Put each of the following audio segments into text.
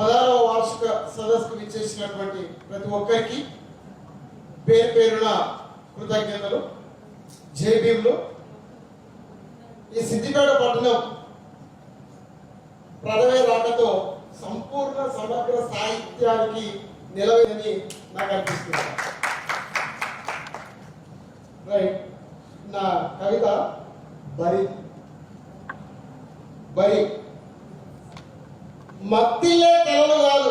పదహారవ వార్షిక సదస్సుకు విచ్చేసినటువంటి ప్రతి ఒక్కరికి పేరు పేరున కృతజ్ఞతలు. జేబీలు ఈ సిద్దిపేట పట్టణం ప్రథమే రాకతో సంపూర్ణ సమగ్ర సాహిత్యానికి నిలవదని నాకు అనిపిస్తుంది. రైట్. నా కవిత బరి. బరి. మత్తిలే కలలు కాదు.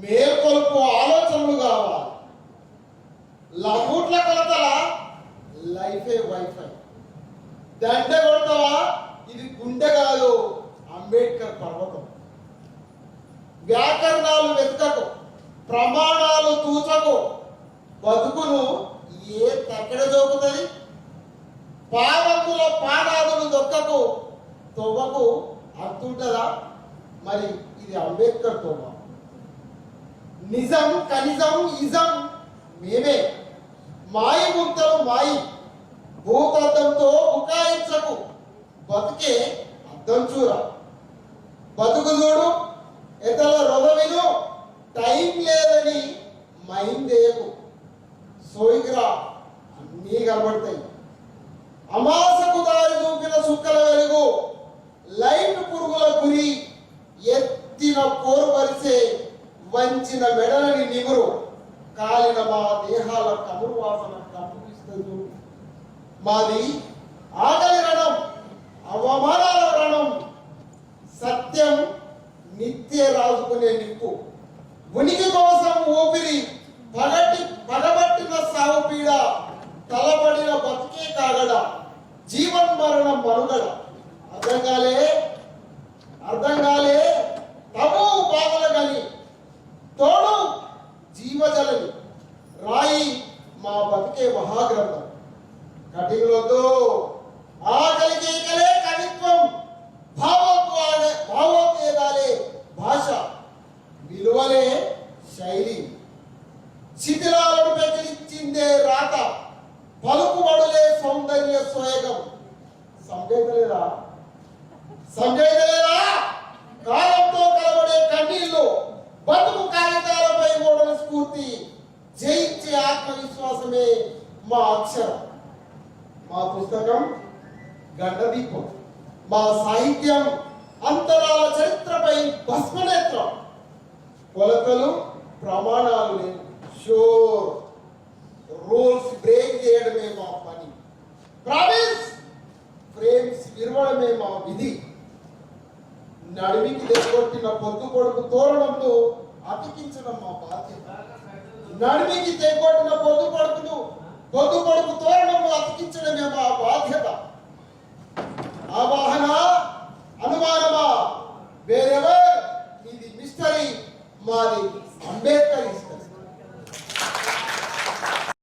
మేల్కొల్పు ఆలోచనలు కావాలి. లహూట్ల కొలతల? లైఫే వైఫై. దండ కొడతావా? ఇది గుండె కాదు అంబేద్కర్ పర్వతం. వ్యాకరణాలు వెతకకు ప్రమాణాలు తూచకు బతుకును ఏ తక్కడ జోకుతుంది? పావకుల పాదాదులు దొక్కకు తొవ్వకు అర్థుంటదా మరి ఇది అంబేద్కర్ తోమా. నిజం కనిజం ఇజం మేమే. మాయి ముద్దలు మాయి. భూతద్దంతో ఉకాయించకు. బతుకే అద్దం చూర. బతుకు చూడు ఎతల రుదవిను టైం లేదని మైండ్ సోయిగ్రా అన్నీ కనబడతాయి. అమాసకు దారి చూపిన సుక్కల వెలుగు. లైట్ వంచిన మెడలని నిగురు కాలిన మా దేహాల కమురు వాసన కప్పిస్తుంది మాది ఆకలి రణం అవమానాల రణం సత్యం నిత్య రాజుకునే నిప్పు. ఉనికి కోసం ఊపిరి పగటి పగబట్టిన సాగు పీడ తలబడిన బతికే కాగడ జీవన్ మరణం మనుగడ అర్థం కాలే? మా బతికే మహాగ్రంథం. కటింగ్లతో ఆకలి కేకలే కవిత్వం. భావోద్వాద భావోద్వేగాలే భాష. విలువలే శైలి. శిథిలాలను పెకిలిచ్చిందే రాత. పలుకుబడులే సౌందర్య సోయగం సంకేతలేదా? సంకేతలేదా? కాలంతో జయించే ఆత్మవిశ్వాసమే మా అక్షరం. మా పుస్తకం గండదీపం. మా సాహిత్యం అంతరాల చరిత్రపై భస్మనేత్రం. కొలతలు ప్రమాణాలు లేవు. షోర్ రూల్స్ బ్రేక్ చేయడమే మా పని. ప్రామిస్ ఫ్రేమ్స్ విరవడమే మా విధి. నడిమికి తెగొట్టిన పొద్దు కొడుకు తోరణంలో అతికించడం మా బాధ్యత. నడిమికి తెగొట్టిన పొద్దు పొడుపును పొద్దు పడుకు తోరణము అతికించడమే మా బాధ్యత. ఆవాహన అనుమానమా? వేరెవర్? ఇది మిస్టరీ. మాది